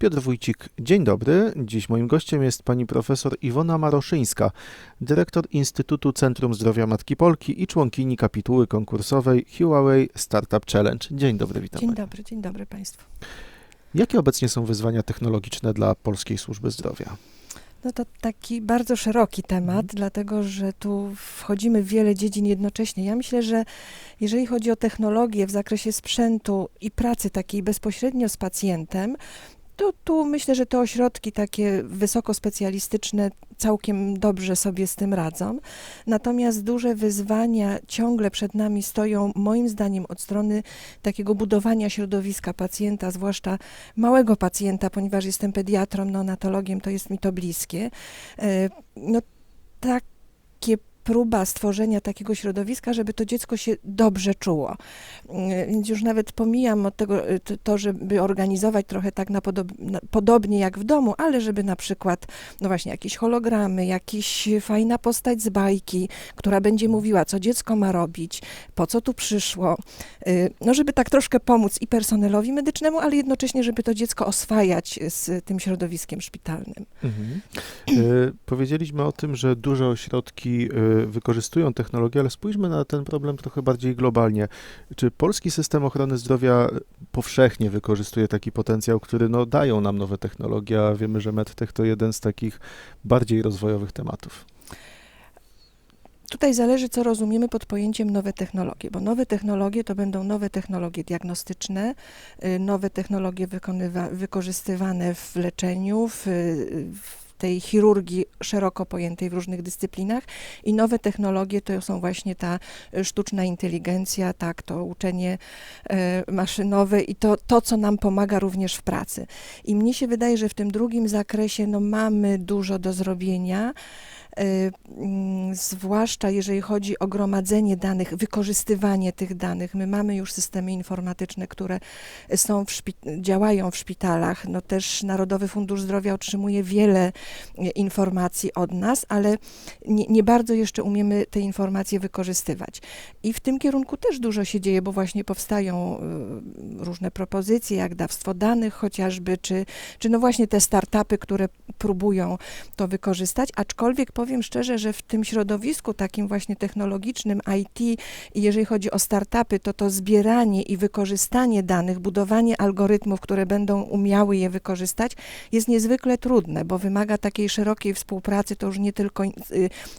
Piotr Wójcik, dzień dobry. Dziś moim gościem jest pani profesor Iwona Maroszyńska, dyrektor Instytutu Centrum Zdrowia Matki Polki i członkini kapituły konkursowej Huawei Startup Challenge. Dzień dobry, witam. Dzień pani. dobry, dzień dobry Państwu. Jakie obecnie są wyzwania technologiczne dla polskiej służby zdrowia? No to taki bardzo szeroki temat, Mhm. dlatego że tu wchodzimy w wiele dziedzin jednocześnie. Ja myślę, że jeżeli chodzi o technologię w zakresie sprzętu i pracy takiej bezpośrednio z pacjentem, to tu myślę, że te ośrodki takie wysokospecjalistyczne całkiem dobrze sobie z tym radzą. Natomiast duże wyzwania ciągle przed nami stoją, moim zdaniem, od strony takiego budowania środowiska pacjenta, zwłaszcza małego pacjenta, ponieważ jestem pediatrą, neonatologiem, to jest mi to bliskie. E, No takie próba stworzenia takiego środowiska, żeby to dziecko się dobrze czuło. E, Więc już nawet pomijam od tego e, to- żeby organizować trochę tak na podob, na, podobnie jak w domu, ale żeby na przykład, no właśnie, jakieś hologramy, jakaś fajna postać z bajki, która będzie mówiła, co dziecko ma robić, po co tu przyszło, Y, no żeby tak troszkę pomóc i personelowi medycznemu, ale jednocześnie, żeby to dziecko oswajać z tym środowiskiem szpitalnym. Mhm. E, powiedzieliśmy o tym, że duże ośrodki wykorzystują technologię, ale spójrzmy na ten problem trochę bardziej globalnie. Czy polski system ochrony zdrowia powszechnie wykorzystuje taki potencjał, który no, dają nam nowe technologie, a wiemy, że medtech to jeden z takich bardziej rozwojowych tematów? Tutaj zależy, co rozumiemy pod pojęciem nowe technologie, bo nowe technologie to będą nowe technologie diagnostyczne, y, nowe technologie wykorzystywane w leczeniu, w, w tej chirurgii szeroko pojętej w różnych dyscyplinach i nowe technologie to są właśnie ta y, sztuczna inteligencja, tak, to uczenie e, maszynowe i to, to, co nam pomaga również w pracy. I mnie się wydaje, że w tym drugim zakresie no, mamy dużo do zrobienia. Y, mm, zwłaszcza jeżeli chodzi o gromadzenie danych, wykorzystywanie tych danych. My mamy już systemy informatyczne, które są w działają w szpitalach. No też Narodowy Fundusz Zdrowia otrzymuje wiele e, informacji od nas, ale nie, nie bardzo jeszcze umiemy te informacje wykorzystywać. I w tym kierunku też dużo się dzieje, bo właśnie powstają y, różne propozycje, jak dawstwo danych chociażby, czy, czy no właśnie te startupy, które próbują to wykorzystać, aczkolwiek powiem szczerze, że w tym środowisku takim właśnie technologicznym IT jeżeli chodzi o startupy, to to zbieranie i wykorzystanie danych, budowanie algorytmów, które będą umiały je wykorzystać, jest niezwykle trudne, bo wymaga takiej szerokiej współpracy, to już nie tylko y,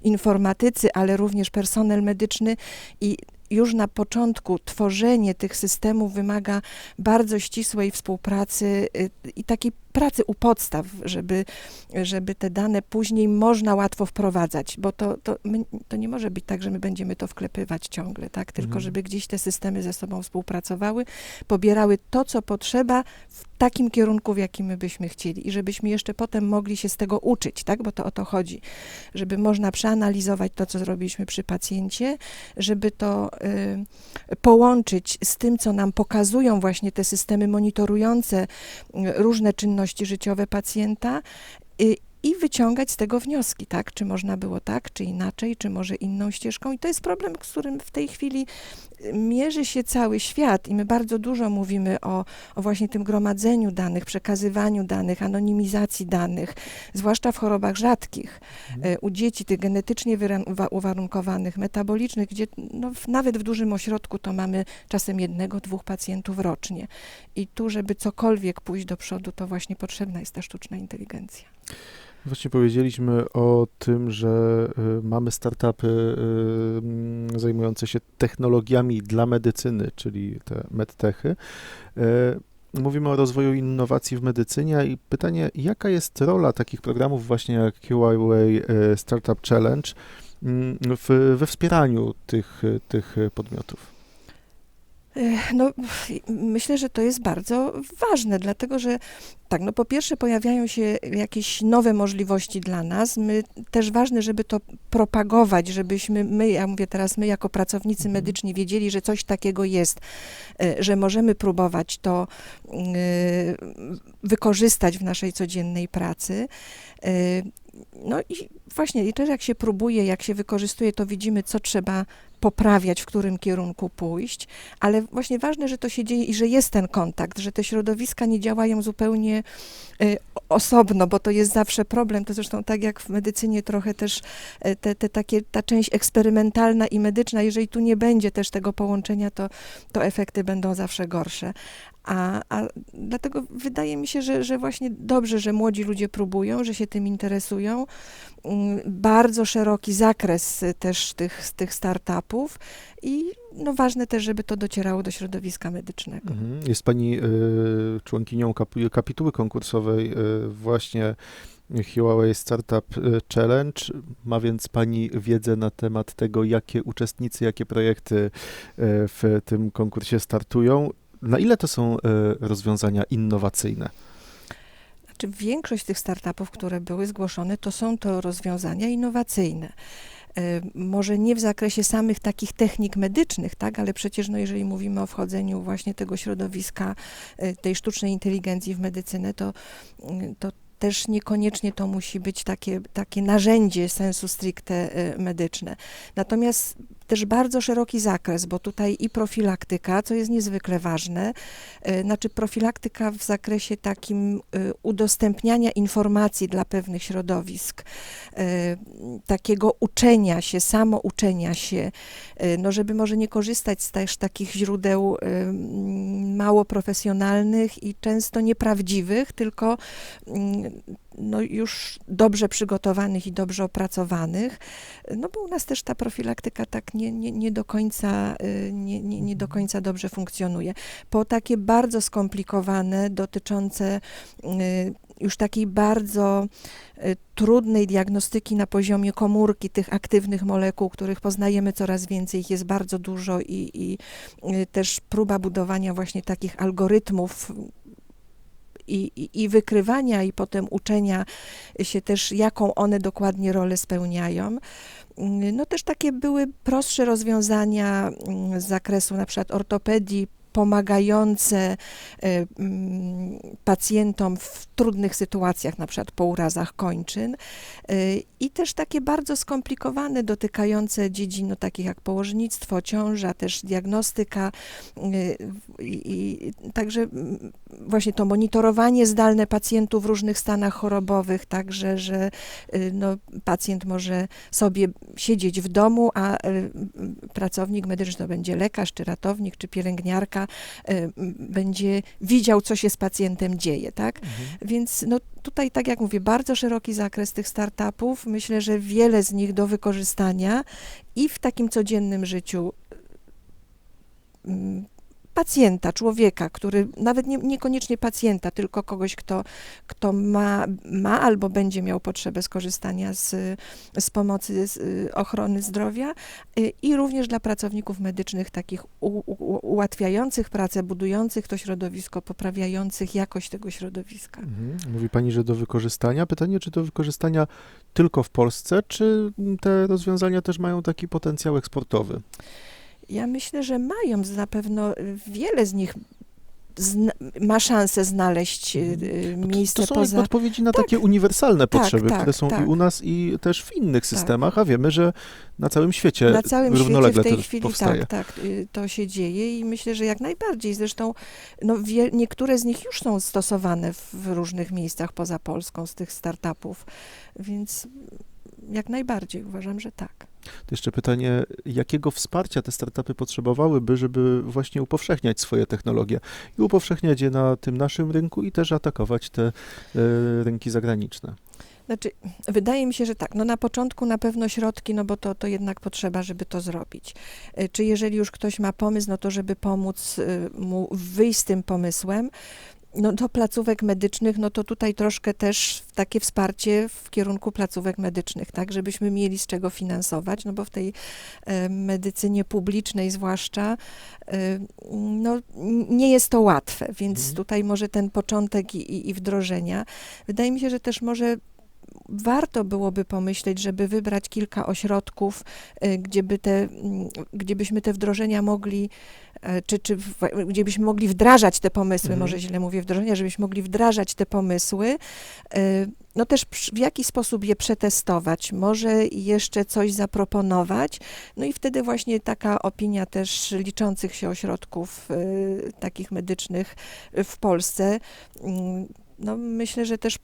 informatycy, ale również personel medyczny i już na początku tworzenie tych systemów wymaga bardzo ścisłej współpracy y, i takiej pracy u podstaw, żeby, żeby te dane później można łatwo wprowadzać, bo to, to, my, to nie może być tak, że my będziemy to wklepywać ciągle, tak? Tylko Mhm. żeby gdzieś te systemy ze sobą współpracowały, pobierały to, co potrzeba w takim kierunku, w jakim my byśmy chcieli i żebyśmy jeszcze potem mogli się z tego uczyć, tak? Bo to o to chodzi, żeby można przeanalizować to, co zrobiliśmy przy pacjencie, żeby to y, połączyć z tym, co nam pokazują właśnie te systemy monitorujące y, różne czynności życiowe pacjenta y, i wyciągać z tego wnioski, tak? Czy można było tak, czy inaczej, czy może inną ścieżką. I to jest problem, z którym w tej chwili y, mierzy się cały świat i my bardzo dużo mówimy o, o właśnie tym gromadzeniu danych, przekazywaniu danych, anonimizacji danych, zwłaszcza w chorobach rzadkich, Mhm. y, u dzieci tych genetycznie uwarunkowanych, metabolicznych, gdzie no, w, nawet w dużym ośrodku to mamy czasem jednego, dwóch pacjentów rocznie. I tu, żeby cokolwiek pójść do przodu, to właśnie potrzebna jest ta sztuczna inteligencja. Właśnie powiedzieliśmy o tym, że y, mamy startupy y, mm, zajmujące się technologiami dla medycyny, czyli te medtechy. Y, Mówimy o rozwoju innowacji w medycynie i pytanie, jaka jest rola takich programów właśnie jak Huawei y, Startup Challenge mm, w, we wspieraniu tych, tych podmiotów? No, myślę, że to jest bardzo ważne, dlatego że tak, no po pierwsze pojawiają się jakieś nowe możliwości dla nas. My też ważne, żeby to propagować, żebyśmy my, ja mówię teraz my jako pracownicy Mhm. medyczni wiedzieli, że coś takiego jest, e, że możemy próbować to e, wykorzystać w naszej codziennej pracy. E, no i właśnie, i też jak się próbuje, jak się wykorzystuje, to widzimy, co trzeba poprawiać, w którym kierunku pójść, ale właśnie ważne, że to się dzieje i że jest ten kontakt, że te środowiska nie działają zupełnie y, osobno, bo to jest zawsze problem. To zresztą tak jak w medycynie trochę też y, te, te takie, ta część eksperymentalna i medyczna, jeżeli tu nie będzie też tego połączenia, to, to efekty będą zawsze gorsze. A, a dlatego wydaje mi się, że, że właśnie dobrze, że młodzi ludzie próbują, że się tym interesują. Mm, Bardzo szeroki zakres y, też tych, tych startupów i no ważne też, żeby to docierało do środowiska medycznego. Mhm. Jest Pani y, członkinią kap- kapituły konkursowej y, właśnie Huawei Startup Challenge. Ma więc Pani wiedzę na temat tego, jakie uczestnicy, jakie projekty y, w tym konkursie startują. Na ile to są y, rozwiązania innowacyjne? Znaczy większość tych startupów, które były zgłoszone, to są to rozwiązania innowacyjne. E, Może nie w zakresie samych takich technik medycznych, tak, ale przecież no, jeżeli mówimy o wchodzeniu właśnie tego środowiska e, tej sztucznej inteligencji w medycynę, to, mm, to też niekoniecznie to musi być takie, takie narzędzie sensu stricte e, medyczne. Natomiast też bardzo szeroki zakres, bo tutaj i profilaktyka, co jest niezwykle ważne, e, znaczy profilaktyka w zakresie takim e, udostępniania informacji dla pewnych środowisk, takiego uczenia się, samouczenia się, no żeby może nie korzystać z też takich źródeł mało profesjonalnych i często nieprawdziwych, tylko mm, no już dobrze przygotowanych i dobrze opracowanych, no bo u nas też ta profilaktyka tak nie, nie, nie, do, końca, y, nie, nie, nie do końca dobrze funkcjonuje. Po takie bardzo skomplikowane, dotyczące y, już takiej bardzo y, trudnej diagnostyki na poziomie komórki, tych aktywnych molekuł, których poznajemy coraz więcej, ich jest bardzo dużo i, i też próba budowania właśnie takich algorytmów i, i, wykrywania i potem uczenia się też, jaką one dokładnie rolę spełniają. Mm, No też takie były prostsze rozwiązania mm, z zakresu na przykład ortopedii, pomagające e, mm, pacjentom w trudnych sytuacjach, na przykład po urazach kończyn. E, i też takie bardzo skomplikowane, dotykające dziedzin no, takich jak położnictwo, ciąża, też diagnostyka e, i, i także mm, właśnie to monitorowanie zdalne pacjentów w różnych stanach chorobowych, także, że y, no, pacjent może sobie siedzieć w domu, a y, pracownik medyczny, to będzie lekarz, czy ratownik, czy pielęgniarka, y, m, będzie widział, co się z pacjentem dzieje, tak? Więc no, tutaj, tak jak mówię, bardzo szeroki zakres tych startupów. Myślę, że wiele z nich do wykorzystania i w takim codziennym życiu mm, pacjenta, człowieka, który nawet nie, niekoniecznie pacjenta, tylko kogoś, kto, kto ma, ma albo będzie miał potrzebę skorzystania z, z pomocy z y, ochrony zdrowia y, i również dla pracowników medycznych, takich u, u, ułatwiających pracę, budujących to środowisko, poprawiających jakość tego środowiska. Mhm. Mówi Pani, że do wykorzystania. Pytanie, czy do wykorzystania tylko w Polsce, czy te rozwiązania też mają taki potencjał eksportowy? Ja myślę, że mają na pewno y, wiele z nich zna, ma szansę znaleźć y, y, Bo to, miejsce to są poza. odpowiedzi na Tak. takie uniwersalne Tak, potrzeby, tak, które są tak. i u nas, i też w innych systemach, a wiemy, że na całym świecie Na całym świecie równolegle w tej to chwili powstaje. tak, tak, y, to się dzieje i myślę, że jak najbardziej. Zresztą no, wie, niektóre z nich już są stosowane w, w różnych miejscach poza Polską z tych startupów, więc jak najbardziej uważam, że tak. To jeszcze pytanie, jakiego wsparcia te startupy potrzebowałyby, żeby właśnie upowszechniać swoje technologie i upowszechniać je na tym naszym rynku i też atakować te e, rynki zagraniczne? Znaczy, wydaje mi się, że tak. No na początku na pewno środki, no bo to, to jednak potrzeba, żeby to zrobić. Y, Czy jeżeli już ktoś ma pomysł, no to żeby pomóc y, mu wyjść z tym pomysłem, no do placówek medycznych, no to tutaj troszkę też takie wsparcie w kierunku placówek medycznych, tak, żebyśmy mieli z czego finansować, no bo w tej e, medycynie publicznej zwłaszcza, e, no nie jest to łatwe, więc Mhm. tutaj może ten początek i, i, i wdrożenia. Wydaje mi się, że też może warto byłoby pomyśleć, żeby wybrać kilka ośrodków, y, gdzie, by te, mm, gdzie byśmy te wdrożenia mogli, e, czy, czy w, gdzie byśmy mogli wdrażać te pomysły, Mhm. może źle mówię wdrożenia, żebyśmy mogli wdrażać te pomysły, y, no też w jaki sposób je przetestować, może jeszcze coś zaproponować, no i wtedy właśnie taka opinia też liczących się ośrodków y, takich medycznych w Polsce, mm, no myślę, że też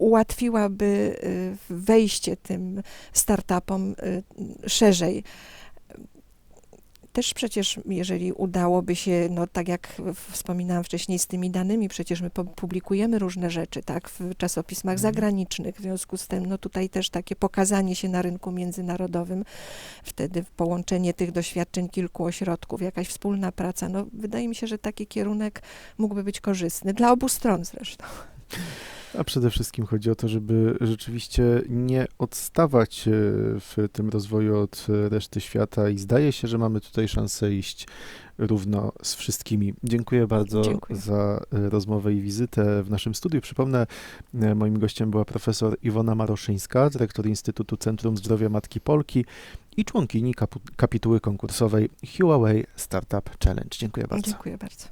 ułatwiłaby y, wejście tym startupom y, szerzej. Też przecież, jeżeli udałoby się, no tak jak wspominałam wcześniej, z tymi danymi, przecież my pu- publikujemy różne rzeczy, tak, w czasopismach Mhm. zagranicznych, w związku z tym, no tutaj też takie pokazanie się na rynku międzynarodowym, wtedy połączenie tych doświadczeń kilku ośrodków, jakaś wspólna praca, no wydaje mi się, że taki kierunek mógłby być korzystny, dla obu stron zresztą. A przede wszystkim chodzi o to, żeby rzeczywiście nie odstawać e, w tym rozwoju od reszty świata i zdaje się, że mamy tutaj szansę iść równo z wszystkimi. Dziękuję bardzo Dziękuję. za e, rozmowę i wizytę w naszym studiu. Przypomnę, e, moim gościem była profesor Iwona Maroszyńska, dyrektor Instytutu Centrum Zdrowia Matki Polki i członkini kapituły konkursowej Huawei Startup Challenge. Dziękuję bardzo. Dziękuję bardzo.